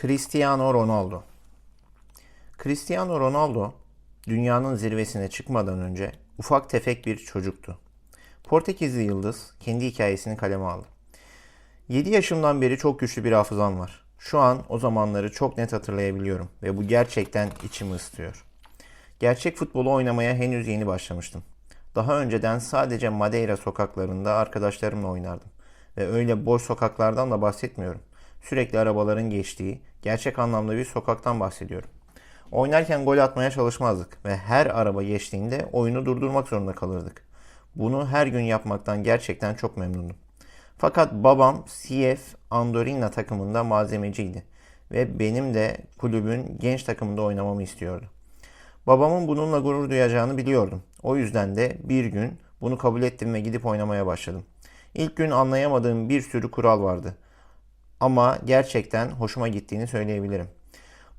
Cristiano Ronaldo. Cristiano Ronaldo dünyanın zirvesine çıkmadan önce ufak tefek bir çocuktu. Portekizli yıldız kendi hikayesini kaleme aldı. 7 yaşımdan beri çok güçlü bir hafızam var. Şu an o zamanları çok net hatırlayabiliyorum ve bu gerçekten içimi ısıtıyor. Gerçek futbolu oynamaya henüz yeni başlamıştım. Daha önceden sadece Madeira sokaklarında arkadaşlarımla oynardım. Ve öyle boş sokaklardan da bahsetmiyorum. Sürekli arabaların geçtiği, gerçek anlamda bir sokaktan bahsediyorum. Oynarken gol atmaya çalışmazdık ve her araba geçtiğinde oyunu durdurmak zorunda kalırdık. Bunu her gün yapmaktan gerçekten çok memnundum. Fakat babam CF Andorina takımında malzemeciydi ve benim de kulübün genç takımında oynamamı istiyordu. Babamın bununla gurur duyacağını biliyordum. O yüzden de bir gün bunu kabul ettim ve gidip oynamaya başladım. İlk gün anlayamadığım bir sürü kural vardı. Ama gerçekten hoşuma gittiğini söyleyebilirim.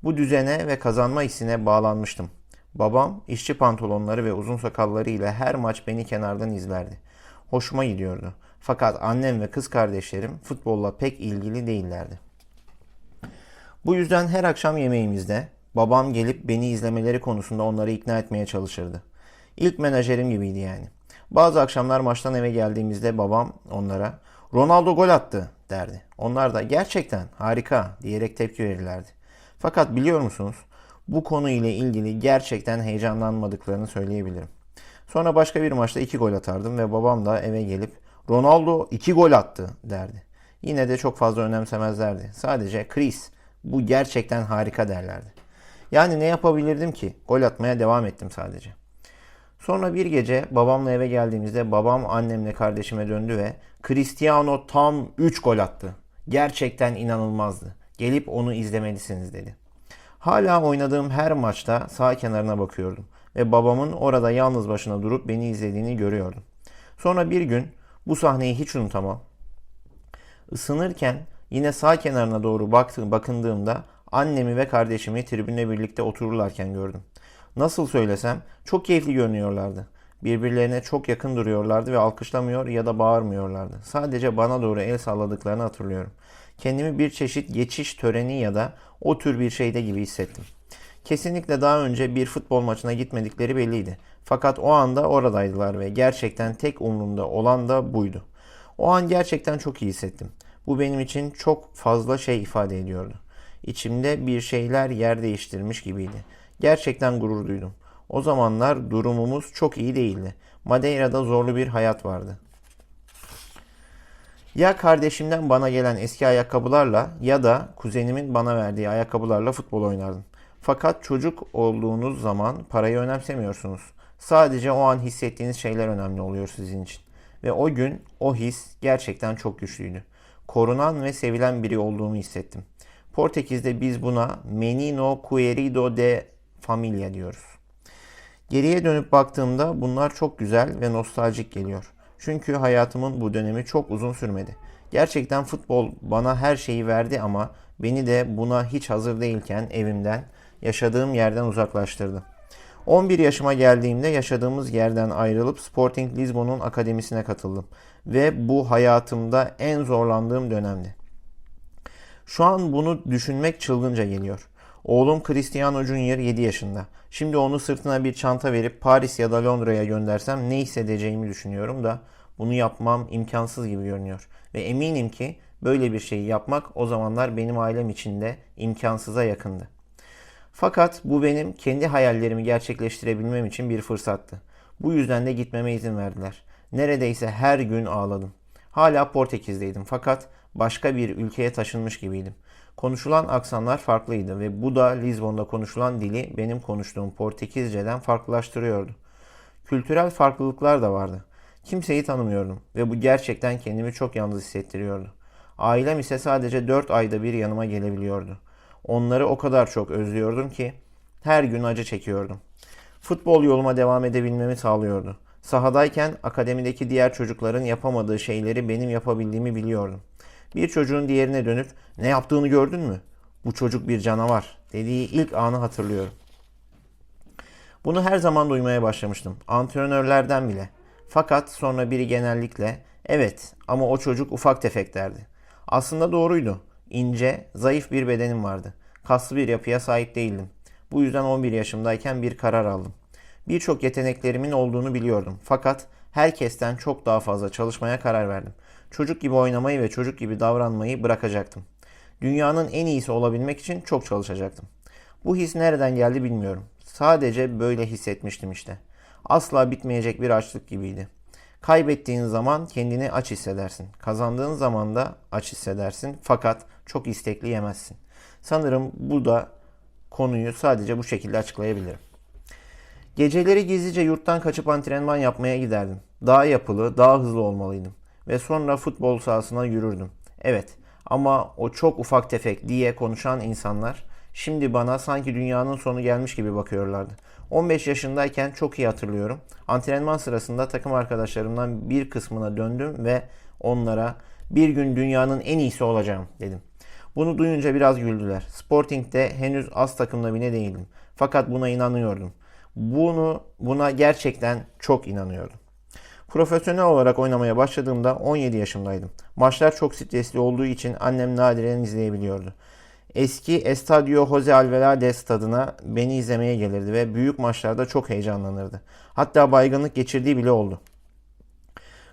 Bu düzene ve kazanma hissine bağlanmıştım. Babam işçi pantolonları ve uzun sakallarıyla her maç beni kenardan izlerdi. Hoşuma gidiyordu. Fakat annem ve kız kardeşlerim futbolla pek ilgili değillerdi. Bu yüzden her akşam yemeğimizde babam gelip beni izlemeleri konusunda onları ikna etmeye çalışırdı. İlk menajerim gibiydi yani. Bazı akşamlar maçtan eve geldiğimizde babam onlara Ronaldo gol attı derdi. Onlar da gerçekten harika diyerek tepki verirlerdi. Fakat biliyor musunuz bu konu ile ilgili gerçekten heyecanlanmadıklarını söyleyebilirim. Sonra başka bir maçta iki gol atardım ve babam da eve gelip Ronaldo iki gol attı derdi. Yine de çok fazla önemsemezlerdi. Sadece Chris bu gerçekten harika derlerdi. Yani ne yapabilirdim ki? Gol atmaya devam ettim sadece. Sonra bir gece babamla eve geldiğimizde babam annemle kardeşime döndü ve Cristiano tam 3 gol attı. Gerçekten inanılmazdı. Gelip onu izlemelisiniz dedi. Hala oynadığım her maçta sağ kenarına bakıyordum ve babamın orada yalnız başına durup beni izlediğini görüyordum. Sonra bir gün bu sahneyi hiç unutamam. Isınırken yine sağ kenarına doğru baktığım, bakındığımda annemi ve kardeşimi tribünle birlikte otururlarken gördüm. Nasıl söylesem çok keyifli görünüyorlardı. Birbirlerine çok yakın duruyorlardı ve alkışlamıyor ya da bağırmıyorlardı. Sadece bana doğru el salladıklarını hatırlıyorum. Kendimi bir çeşit geçiş töreni ya da o tür bir şeyde gibi hissettim. Kesinlikle daha önce bir futbol maçına gitmedikleri belliydi. Fakat o anda oradaydılar ve gerçekten tek umrumda olan da buydu. O an gerçekten çok iyi hissettim. Bu benim için çok fazla şey ifade ediyordu. İçimde bir şeyler yer değiştirmiş gibiydi. Gerçekten gurur duydum. O zamanlar durumumuz çok iyi değildi. Madeira'da zorlu bir hayat vardı. Ya kardeşimden bana gelen eski ayakkabılarla ya da kuzenimin bana verdiği ayakkabılarla futbol oynardım. Fakat çocuk olduğunuz zaman parayı önemsemiyorsunuz. Sadece o an hissettiğiniz şeyler önemli oluyor sizin için. Ve o gün o his gerçekten çok güçlüydü. Korunan ve sevilen biri olduğumu hissettim. Portekiz'de biz buna menino querido de familia diyoruz. Geriye dönüp baktığımda bunlar çok güzel ve nostaljik geliyor. Çünkü hayatımın bu dönemi çok uzun sürmedi. Gerçekten futbol bana her şeyi verdi ama beni de buna hiç hazır değilken evimden, yaşadığım yerden uzaklaştırdı. 11 yaşıma geldiğimde yaşadığımız yerden ayrılıp Sporting Lisbon'un akademisine katıldım ve bu hayatımda en zorlandığım dönemdi. Şu an bunu düşünmek çılgınca geliyor. Oğlum Cristiano Junior 7 yaşında. Şimdi onu sırtına bir çanta verip Paris ya da Londra'ya göndersem ne hissedeceğimi düşünüyorum da bunu yapmam imkansız gibi görünüyor. Ve eminim ki böyle bir şeyi yapmak o zamanlar benim ailem için de imkansıza yakındı. Fakat bu benim kendi hayallerimi gerçekleştirebilmem için bir fırsattı. Bu yüzden de gitmeme izin verdiler. Neredeyse her gün ağladım. Hala Portekiz'deydim fakat başka bir ülkeye taşınmış gibiydim. Konuşulan aksanlar farklıydı ve bu da Lizbon'da konuşulan dili benim konuştuğum Portekizce'den farklılaştırıyordu. Kültürel farklılıklar da vardı. Kimseyi tanımıyordum ve bu gerçekten kendimi çok yalnız hissettiriyordu. Ailem ise sadece 4 ayda bir yanıma gelebiliyordu. Onları o kadar çok özlüyordum ki her gün acı çekiyordum. Futbol yoluma devam edebilmemi sağlıyordu. Sahadayken akademideki diğer çocukların yapamadığı şeyleri benim yapabildiğimi biliyordum. Bir çocuğun diğerine dönüp ne yaptığını gördün mü? Bu çocuk bir canavar dediği ilk anı hatırlıyorum. Bunu her zaman duymaya başlamıştım. Antrenörlerden bile. Fakat sonra biri genellikle evet ama o çocuk ufak tefek derdi. Aslında doğruydu. ince, zayıf bir bedenim vardı. Kaslı bir yapıya sahip değildim. Bu yüzden 11 yaşımdayken bir karar aldım. Birçok yeteneklerimin olduğunu biliyordum. Fakat herkesten çok daha fazla çalışmaya karar verdim. Çocuk gibi oynamayı ve çocuk gibi davranmayı bırakacaktım. Dünyanın en iyisi olabilmek için çok çalışacaktım. Bu his nereden geldi bilmiyorum. Sadece böyle hissetmiştim işte. Asla bitmeyecek bir açlık gibiydi. Kaybettiğin zaman kendini aç hissedersin. Kazandığın zaman da aç hissedersin fakat çok istekli yemezsin. Sanırım bu da konuyu sadece bu şekilde açıklayabilirim. Geceleri gizlice yurttan kaçıp antrenman yapmaya giderdim. Daha yapılı, daha hızlı olmalıydım. Ve sonra futbol sahasına yürürdüm. Evet ama o çok ufak tefek diye konuşan insanlar şimdi bana sanki dünyanın sonu gelmiş gibi bakıyorlardı. 15 yaşındayken çok iyi hatırlıyorum. Antrenman sırasında takım arkadaşlarımdan bir kısmına döndüm ve onlara bir gün dünyanın en iyisi olacağım dedim. Bunu duyunca biraz güldüler. Sporting'de henüz az takımla bile değildim. Fakat buna inanıyordum. Bunu buna gerçekten çok inanıyordum. Profesyonel olarak oynamaya başladığımda 17 yaşındaydım. Maçlar çok stresli olduğu için annem nadiren izleyebiliyordu. Eski Estadio Jose Alvelade stadına beni izlemeye gelirdi ve büyük maçlarda çok heyecanlanırdı. Hatta baygınlık geçirdiği bile oldu.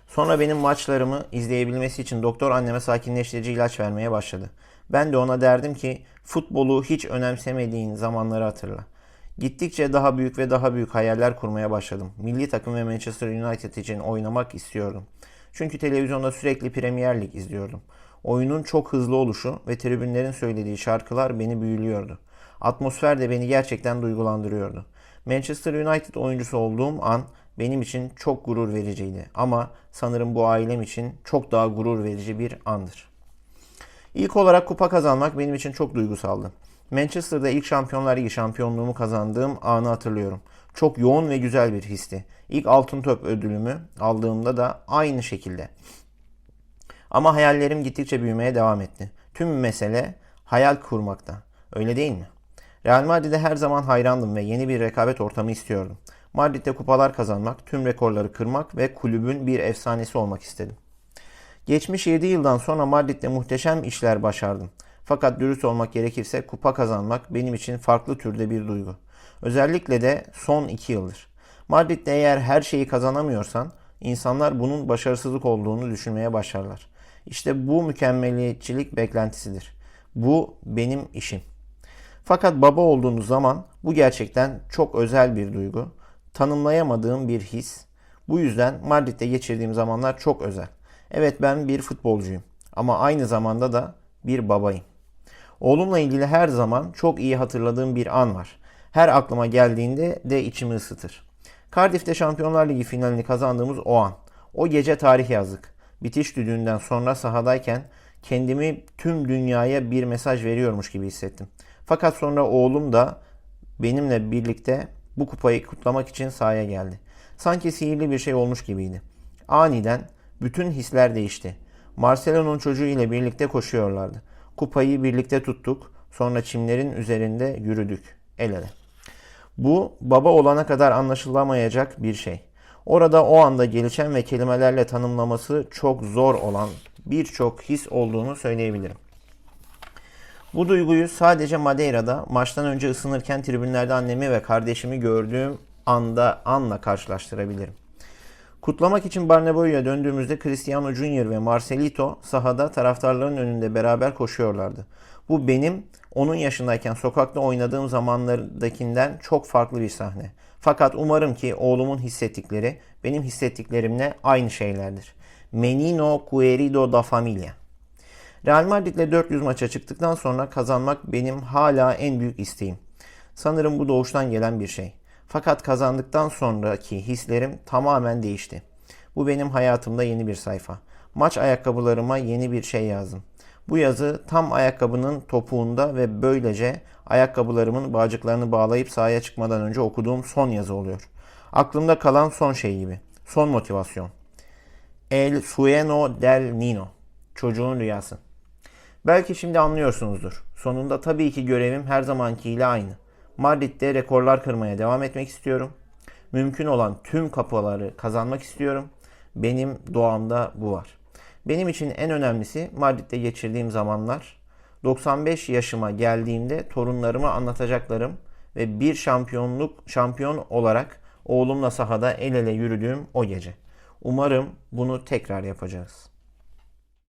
Sonra benim maçlarımı izleyebilmesi için doktor anneme sakinleştirici ilaç vermeye başladı. Ben de ona derdim ki futbolu hiç önemsemediğin zamanları hatırla. Gittikçe daha büyük ve daha büyük hayaller kurmaya başladım. Milli takım ve Manchester United için oynamak istiyordum. Çünkü televizyonda sürekli Premier Lig izliyordum. Oyunun çok hızlı oluşu ve tribünlerin söylediği şarkılar beni büyülüyordu. Atmosfer de beni gerçekten duygulandırıyordu. Manchester United oyuncusu olduğum an benim için çok gurur vericiydi. Ama sanırım bu ailem için çok daha gurur verici bir andır. İlk olarak kupa kazanmak benim için çok duygusaldı. Manchester'da ilk Şampiyonlar Ligi şampiyonluğumu kazandığım anı hatırlıyorum. Çok yoğun ve güzel bir histi. İlk altın top ödülümü aldığımda da aynı şekilde. Ama hayallerim gittikçe büyümeye devam etti. Tüm mesele hayal kurmakta. Öyle değil mi? Real Madrid'e her zaman hayrandım ve yeni bir rekabet ortamı istiyordum. Madrid'de kupalar kazanmak, tüm rekorları kırmak ve kulübün bir efsanesi olmak istedim. Geçmiş 7 yıldan sonra Madrid'de muhteşem işler başardım. Fakat dürüst olmak gerekirse kupa kazanmak benim için farklı türde bir duygu. Özellikle de son 2 yıldır. Madrid'de eğer her şeyi kazanamıyorsan insanlar bunun başarısızlık olduğunu düşünmeye başlarlar. İşte bu mükemmeliyetçilik beklentisidir. Bu benim işim. Fakat baba olduğunuz zaman bu gerçekten çok özel bir duygu. Tanımlayamadığım bir his. Bu yüzden Madrid'de geçirdiğim zamanlar çok özel. Evet ben bir futbolcuyum ama aynı zamanda da bir babayım. Oğlumla ilgili her zaman çok iyi hatırladığım bir an var. Her aklıma geldiğinde de içimi ısıtır. Cardiff'te Şampiyonlar Ligi finalini kazandığımız o an. O gece tarih yazdık. Bitiş düdüğünden sonra sahadayken kendimi tüm dünyaya bir mesaj veriyormuş gibi hissettim. Fakat sonra oğlum da benimle birlikte bu kupayı kutlamak için sahaya geldi. Sanki sihirli bir şey olmuş gibiydi. Aniden bütün hisler değişti. Marcelo'nun çocuğu ile birlikte koşuyorlardı. Kupayı birlikte tuttuk. Sonra çimlerin üzerinde yürüdük. El ele. Bu baba olana kadar anlaşılamayacak bir şey. Orada o anda gelişen ve kelimelerle tanımlaması çok zor olan birçok his olduğunu söyleyebilirim. Bu duyguyu sadece Madeira'da maçtan önce ısınırken tribünlerde annemi ve kardeşimi gördüğüm anda anla karşılaştırabilirim. Kutlamak için Barnebo'ya döndüğümüzde Cristiano Junior ve Marcelito sahada taraftarların önünde beraber koşuyorlardı. Bu benim onun yaşındayken sokakta oynadığım zamanlardakinden çok farklı bir sahne. Fakat umarım ki oğlumun hissettikleri benim hissettiklerimle aynı şeylerdir. Menino querido da familia. Real Madrid'le 400 maça çıktıktan sonra kazanmak benim hala en büyük isteğim. Sanırım bu doğuştan gelen bir şey. Fakat kazandıktan sonraki hislerim tamamen değişti. Bu benim hayatımda yeni bir sayfa. Maç ayakkabılarıma yeni bir şey yazdım. Bu yazı tam ayakkabının topuğunda ve böylece ayakkabılarımın bağcıklarını bağlayıp sahaya çıkmadan önce okuduğum son yazı oluyor. Aklımda kalan son şey gibi. Son motivasyon. El sueño del nino. Çocuğun rüyası. Belki şimdi anlıyorsunuzdur. Sonunda tabii ki görevim her zamankiyle aynı. Madrid'de rekorlar kırmaya devam etmek istiyorum. Mümkün olan tüm kapıları kazanmak istiyorum. Benim doğamda bu var. Benim için en önemlisi Madrid'de geçirdiğim zamanlar. 95 yaşıma geldiğimde torunlarıma anlatacaklarım ve bir şampiyonluk şampiyon olarak oğlumla sahada el ele yürüdüğüm o gece. Umarım bunu tekrar yapacağız.